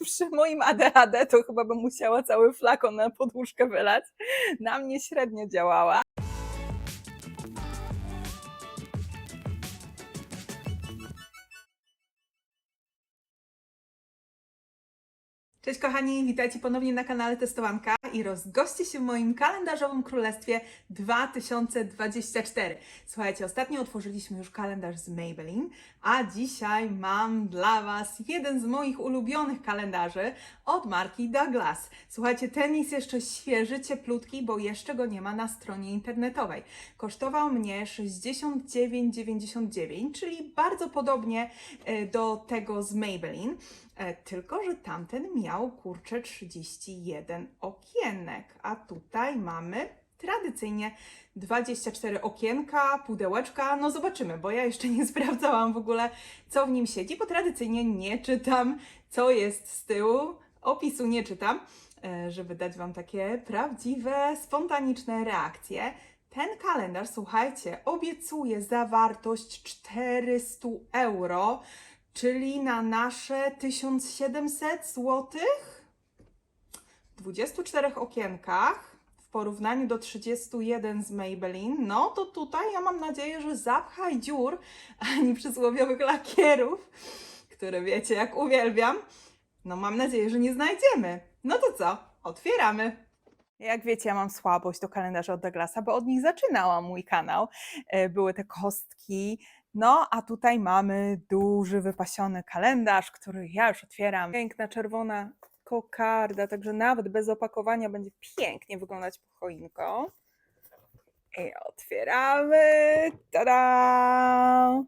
przy moim ADHD to chyba bym musiała cały flakon na podłóżkę wylać. Na mnie średnio działała. Cześć kochani, witajcie ponownie na kanale Testowanka i rozgoście się w moim kalendarzowym królestwie 2024. Słuchajcie, ostatnio otworzyliśmy już kalendarz z Maybelline, a dzisiaj mam dla Was jeden z moich ulubionych kalendarzy od marki Douglas. Słuchajcie, ten jest jeszcze świeży, cieplutki, bo jeszcze go nie ma na stronie internetowej. Kosztował mnie 69,99, czyli bardzo podobnie e, do tego z Maybelline. E, Tylko, że tamten miał kurczę 31 okienek, a tutaj mamy tradycyjnie 24 okienka, pudełeczka. No zobaczymy, bo ja jeszcze nie sprawdzałam w ogóle, co w nim siedzi, bo tradycyjnie nie czytam, co jest z tyłu. Opisu nie czytam, e, żeby dać Wam takie prawdziwe, spontaniczne reakcje. Ten kalendarz, słuchajcie, obiecuje zawartość 400 euro czyli na nasze 1700 zł w 24 okienkach w porównaniu do 31 z Maybelline, no to tutaj ja mam nadzieję, że zapchaj dziur ani przysłowiowych lakierów, które wiecie jak uwielbiam, no mam nadzieję, że nie znajdziemy. No to co? Otwieramy. Jak wiecie, ja mam słabość do kalendarza od Douglasa, bo od nich zaczynałam mój kanał. E, Były te kostki, no, a tutaj mamy duży, wypasiony kalendarz, który ja już otwieram. Piękna czerwona kokarda, także nawet bez opakowania będzie pięknie wyglądać pod choinką. I otwieramy. Tada!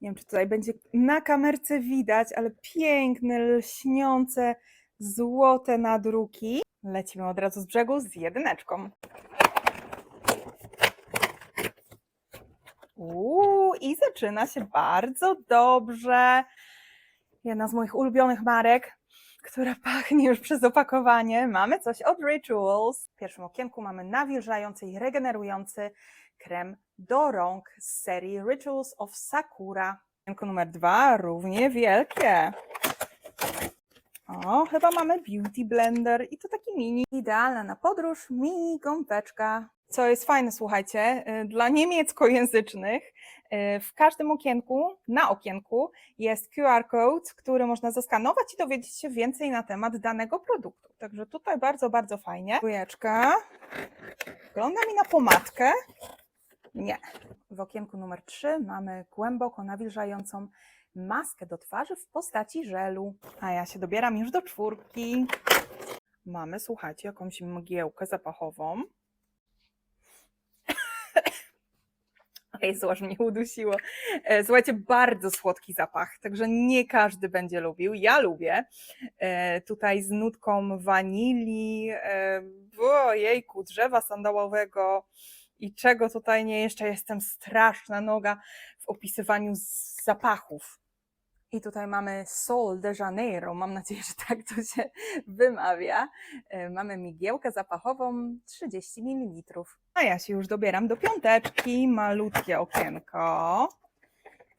Nie wiem, czy tutaj będzie na kamerce widać, ale piękne, lśniące, złote nadruki. Lecimy od razu z brzegu z jedyneczką. Uuu, i zaczyna się bardzo dobrze. Jedna z moich ulubionych marek, która pachnie już przez opakowanie. Mamy coś od Rituals. W pierwszym okienku mamy nawilżający i regenerujący krem do rąk z serii Rituals of Sakura. Okienko numer dwa, równie wielkie. O, chyba mamy Beauty Blender i to taki mini. Idealna na podróż, mini gąbeczka. Co jest fajne, słuchajcie, y, dla niemieckojęzycznych y, w każdym okienku, na okienku jest QR code, który można zaskanować i dowiedzieć się więcej na temat danego produktu. Także tutaj bardzo, bardzo fajnie. Trójeczka. Wygląda mi na pomadkę. Nie. W okienku numer 3 mamy głęboko nawilżającą maskę do twarzy w postaci żelu. A ja się dobieram już do czwórki. Mamy, słuchajcie, jakąś mgiełkę zapachową. Jezu, aż mnie udusiło. E, Słuchajcie, bardzo słodki zapach, także nie każdy będzie lubił. Ja lubię. E, Tutaj z nutką wanilii, e, ojejku, drzewa sandałowego i czego tutaj nie jeszcze jestem straszna noga w opisywaniu zapachów. I tutaj mamy Sol de Janeiro, mam nadzieję, że tak to się wymawia. E, Mamy migiełkę zapachową 30 ml. A ja się już dobieram do piąteczki, malutkie okienko.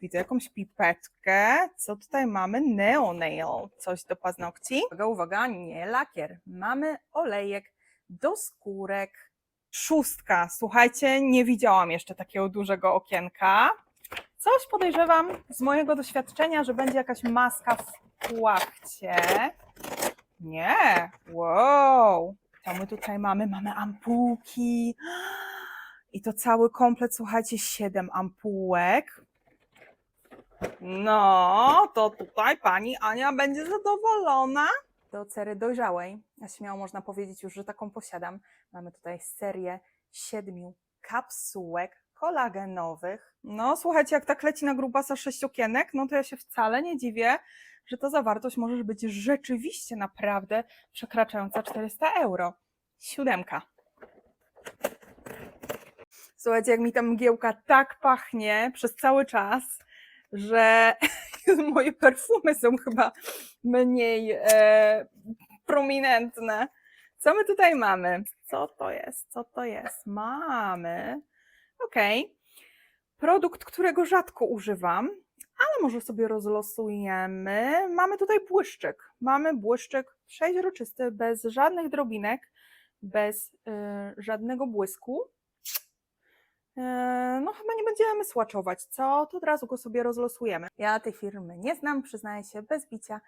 Widzę jakąś pipetkę. Co tutaj mamy? Neonail, coś do paznokci. Uwaga, uwaga, nie lakier. Mamy olejek do skórek. Szóstka. Słuchajcie, nie widziałam jeszcze takiego dużego okienka. Coś podejrzewam z mojego doświadczenia, że będzie jakaś maska w płachcie. Nie. Wow. Co my tutaj mamy? Mamy ampułki. I to cały komplet, słuchajcie, siedem ampułek. No, to tutaj pani Ania będzie zadowolona. Do cery dojrzałej, a śmiało można powiedzieć już, że taką posiadam. Mamy tutaj serię siedmiu kapsułek kolagenowych. No, słuchajcie, jak tak leci na grubasa sześć okienek, no to ja się wcale nie dziwię, że ta zawartość może być rzeczywiście naprawdę przekraczająca 400 euro. Siódemka. Słuchajcie, jak mi ta mgiełka tak pachnie przez cały czas, że moje perfumy są chyba mniej e, prominentne. Co my tutaj mamy? Co to jest? Co to jest? Mamy. Okej. Produkt, którego rzadko używam, ale może sobie rozlosujemy. Mamy tutaj błyszczyk. Mamy błyszczyk przeźroczysty, bez żadnych drobinek, bez y, żadnego błysku. Y, no chyba nie będziemy słaczować, co? To od razu go sobie rozlosujemy. Ja tej firmy nie znam, przyznaję się bez bicia,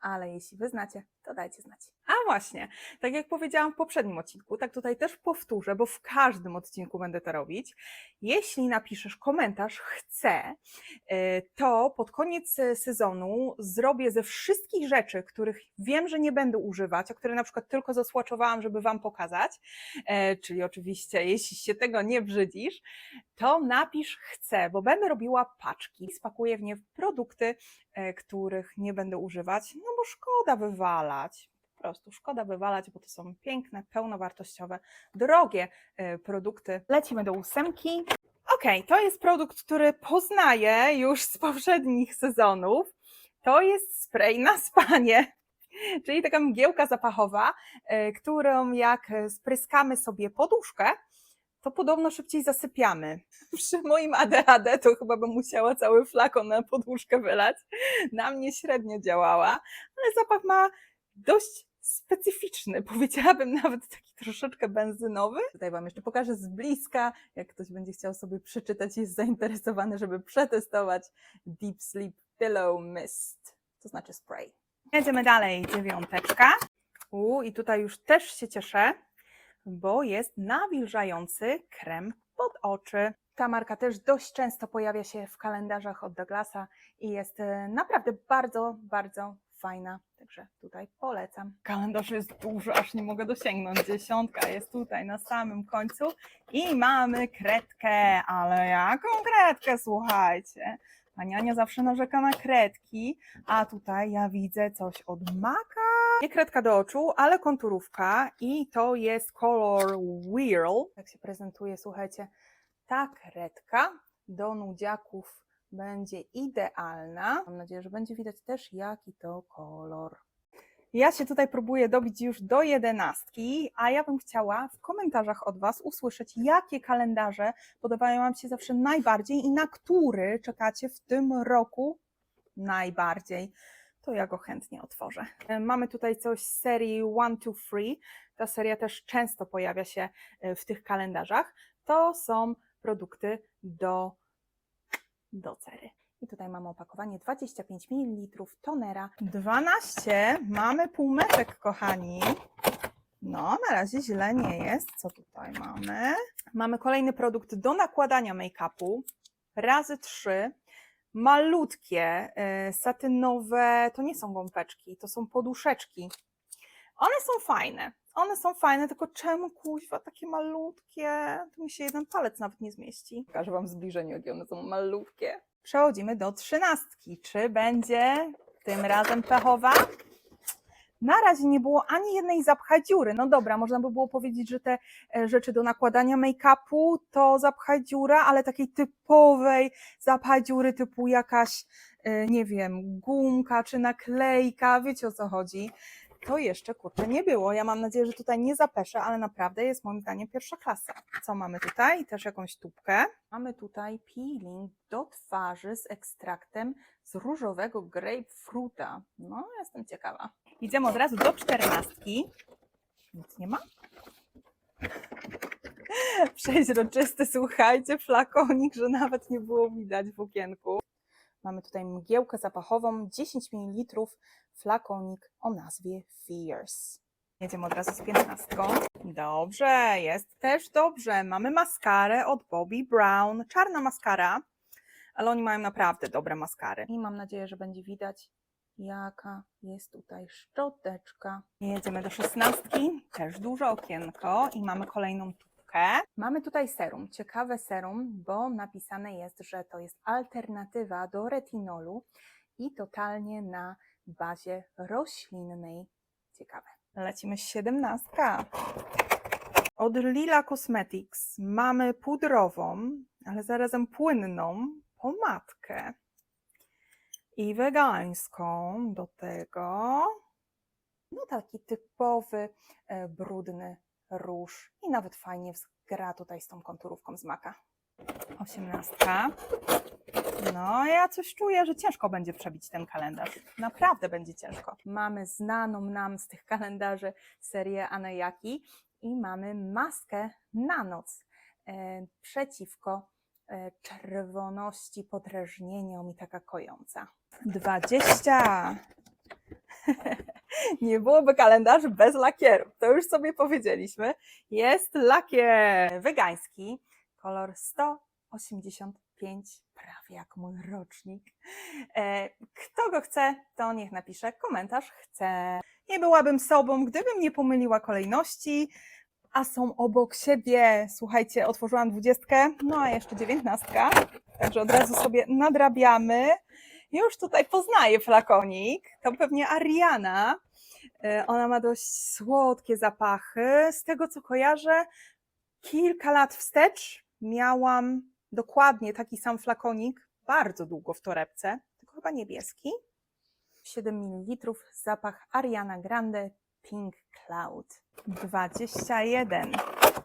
ale jeśli wy znacie, to dajcie znać. A właśnie, tak jak powiedziałam w poprzednim odcinku, tak tutaj też powtórzę, bo w każdym odcinku będę to robić. Jeśli napiszesz komentarz chcę, y, to pod koniec e, sezonu zrobię ze wszystkich rzeczy, których wiem, że nie będę używać, a które na przykład tylko zasłaczowałam, żeby Wam pokazać, e, czyli oczywiście, jeśli się tego nie brzydzisz, to napisz chcę, bo będę robiła paczki, spakuję w nie produkty, e, których nie będę używać, no bo szkoda wywalać. Po prostu szkoda wywalać, bo to są piękne, pełnowartościowe, drogie e, produkty. Lecimy do ósemki. Okej, to jest produkt, który poznaję już z poprzednich sezonów. To jest spray na spanie, czyli taka mgiełka zapachowa, e, którą jak e, spryskamy sobie poduszkę, to podobno szybciej zasypiamy. Przy moim ADHD to chyba bym musiała cały flakon na poduszkę wylać. Na mnie średnio działała, ale zapach ma dość specyficzny, powiedziałabym nawet taki troszeczkę benzynowy. Tutaj Wam jeszcze pokażę z bliska, jak ktoś będzie chciał sobie przeczytać i jest zainteresowany, żeby przetestować Deep Sleep Pillow Mist, to znaczy spray. Jedziemy dalej, dziewiąteczka. U, i tutaj już też się cieszę, bo jest nawilżający krem pod oczy. Ta marka też dość często pojawia się w kalendarzach od Douglasa i jest e, naprawdę bardzo, bardzo fajna. Także tutaj polecam. Kalendarz jest duży, aż nie mogę dosięgnąć. Dziesiątka jest tutaj na samym końcu i mamy kredkę, ale jaką kredkę, słuchajcie. Pani Ania zawsze narzeka na kredki, a tutaj ja widzę coś od Maka. Nie kredka do oczu, ale konturówka i to jest Color Wheel. Tak się prezentuje, słuchajcie, ta kredka do nudziaków będzie idealna. Mam nadzieję, że będzie widać też jaki to kolor. Ja się tutaj próbuję dobić już do jedenastki, a ja bym chciała w komentarzach od Was usłyszeć, jakie kalendarze podobają Wam się zawsze najbardziej i na który czekacie w tym roku najbardziej. To ja go chętnie otworzę. E, Mamy tutaj coś z serii One, Two, Three. Ta seria też często pojawia się e, w tych kalendarzach. To są produkty do, do cery. I tutaj mamy opakowanie 25 ml tonera. 12, mamy półmetek, kochani. No, na razie źle nie jest. Co tutaj mamy? Mamy kolejny produkt do nakładania make-upu. Razy 3. Malutkie, y, satynowe, to nie są gąbeczki, to są poduszeczki. One są fajne. One są fajne, tylko czemu kuźwa takie malutkie? Tu mi się jeden palec nawet nie zmieści. Pokażę Wam w zbliżeniu, jakie one są malutkie. Przechodzimy do trzynastki. Czy będzie tym razem pechowa? Na razie nie było ani jednej zapcha dziury. No dobra, można by było powiedzieć, że te e, rzeczy do nakładania make-upu to zapcha dziura, ale takiej typowej zapcha dziury typu jakaś, e, nie wiem, gumka czy naklejka, wiecie o co chodzi. To jeszcze kurczę nie było. Ja mam nadzieję, że tutaj nie zapeszę, ale naprawdę jest moim zdaniem pierwsza klasa. Co mamy tutaj? Też jakąś tubkę. Mamy tutaj peeling do twarzy z ekstraktem z różowego grapefruita. No, jestem ciekawa. Idziemy od razu do czternastki. Nic nie ma. Przeźroczysty, słuchajcie, flakonik, że nawet nie było widać w okienku. Mamy tutaj mgiełkę zapachową, 10 ml, flakonik o nazwie Fierce. Jedziemy od razu z 15. Dobrze, jest też dobrze. Mamy maskarę od Bobbi Brown, czarna maskara, ale oni mają naprawdę dobre maskary. I mam nadzieję, że będzie widać, jaka jest tutaj szczoteczka. Jedziemy do 16. Też duże okienko i mamy kolejną Mamy tutaj serum, ciekawe serum, bo napisane jest, że to jest alternatywa do retinolu i totalnie na bazie roślinnej. Ciekawe. Lecimy z 17. Od Lila Cosmetics mamy pudrową, ale zarazem płynną pomadkę i wegańską do tego. No taki typowy, e, brudny róż i nawet fajnie gra tutaj z tą konturówką z maka. Osiemnastka. No, ja coś czuję, że ciężko będzie przebić ten kalendarz. Naprawdę będzie ciężko. Mamy znaną nam z tych kalendarzy serię Anejaki i mamy maskę na noc e, przeciwko e, czerwoności, podrażnieniom i taka kojąca. 20. Nie byłoby kalendarz bez lakieru. To już sobie powiedzieliśmy. Jest lakier wegański, kolor 185, prawie jak mój rocznik. E, Kto go chce, to niech napisze komentarz chce. Nie byłabym sobą, gdybym nie pomyliła kolejności, a są obok siebie. Słuchajcie, otworzyłam dwudziestkę, no a jeszcze dziewiętnastka, także od razu sobie nadrabiamy. Już tutaj poznaję flakonik, to pewnie Ariana. E, Ona ma dość słodkie zapachy. Z tego co kojarzę, kilka lat wstecz miałam dokładnie taki sam flakonik, bardzo długo w torebce, tylko chyba niebieski. 7 ml, zapach Ariana Grande Pink Cloud. 21.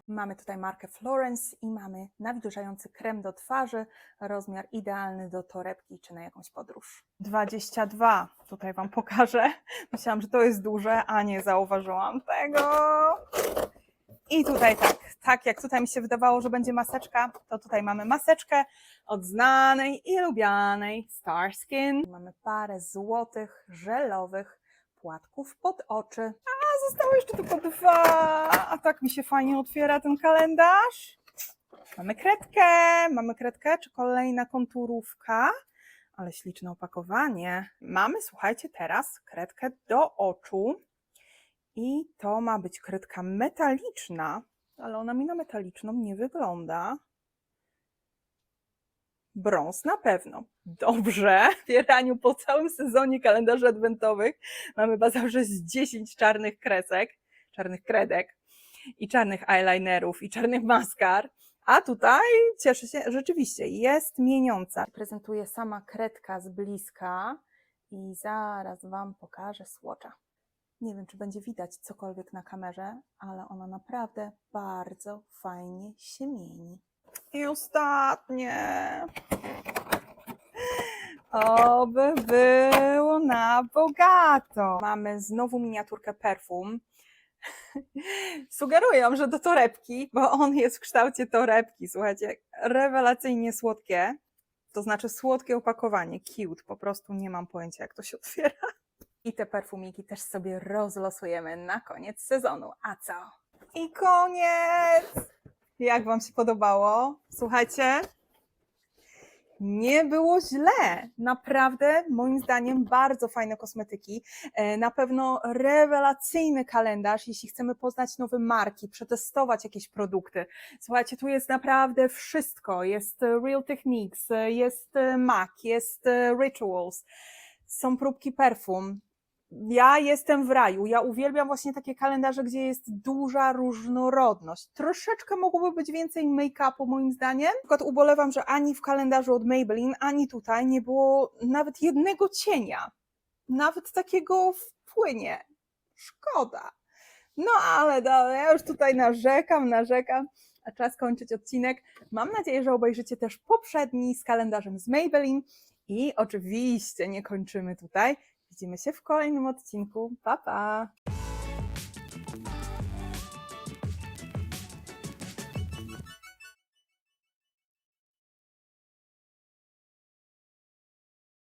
Mamy tutaj markę Florence i mamy nawilżający krem do twarzy, rozmiar idealny do torebki czy na jakąś podróż. 22. Tutaj Wam pokażę. Myślałam, że to jest duże, a nie zauważyłam tego. I tutaj tak, tak jak tutaj mi się wydawało, że będzie maseczka, to tutaj mamy maseczkę od znanej i lubianej Starskin. Mamy parę złotych, żelowych płatków pod oczy. A, zostało jeszcze tylko dwa. A tak mi się fajnie otwiera ten kalendarz. Mamy kredkę, mamy kredkę, czy kolejna konturówka. Ale śliczne opakowanie. Mamy, słuchajcie, teraz kredkę do oczu. I to ma być kredka metaliczna, ale ona mi na metaliczną nie wygląda. Brąz na pewno. Dobrze. W Pieraniu po całym sezonie kalendarzy adwentowych mamy zawsze z 10 czarnych kresek, czarnych kredek i czarnych eyelinerów i czarnych maskar. A tutaj cieszę się, rzeczywiście jest mieniąca. Prezentuję sama kredka z bliska i zaraz Wam pokażę słocza. Nie wiem, czy będzie widać cokolwiek na kamerze, ale ona naprawdę bardzo fajnie się mieni. I ostatnie. Oby było na bogato. Mamy znowu miniaturkę perfum. Sugeruję, że do torebki, bo on jest w kształcie torebki. Słuchajcie, rewelacyjnie słodkie. To znaczy słodkie opakowanie, cute. Po prostu nie mam pojęcia, jak to się otwiera. I te perfumiki też sobie rozlosujemy na koniec sezonu. A co? I koniec! Jak Wam się podobało? Słuchajcie, nie było źle. Naprawdę, moim zdaniem, bardzo fajne kosmetyki. E, Na pewno rewelacyjny kalendarz, jeśli chcemy poznać nowe marki, przetestować jakieś produkty. Słuchajcie, tu jest naprawdę wszystko. Jest e, Real Techniques, e, jest MAC, jest Rituals, są próbki perfum. Ja jestem w raju. Ja uwielbiam właśnie takie kalendarze, gdzie jest duża różnorodność. Troszeczkę mogłoby być więcej make-upu, moim zdaniem. Na przykład ubolewam, że ani w kalendarzu od Maybelline, ani tutaj nie było nawet jednego cienia. Nawet takiego w płynie. Szkoda. No ale dobra, ja już tutaj narzekam, narzekam, a czas kończyć odcinek. Mam nadzieję, że obejrzycie też poprzedni z kalendarzem z Maybelline. I oczywiście nie kończymy tutaj. Widzimy się w kolejnym odcinku. Pa, pa!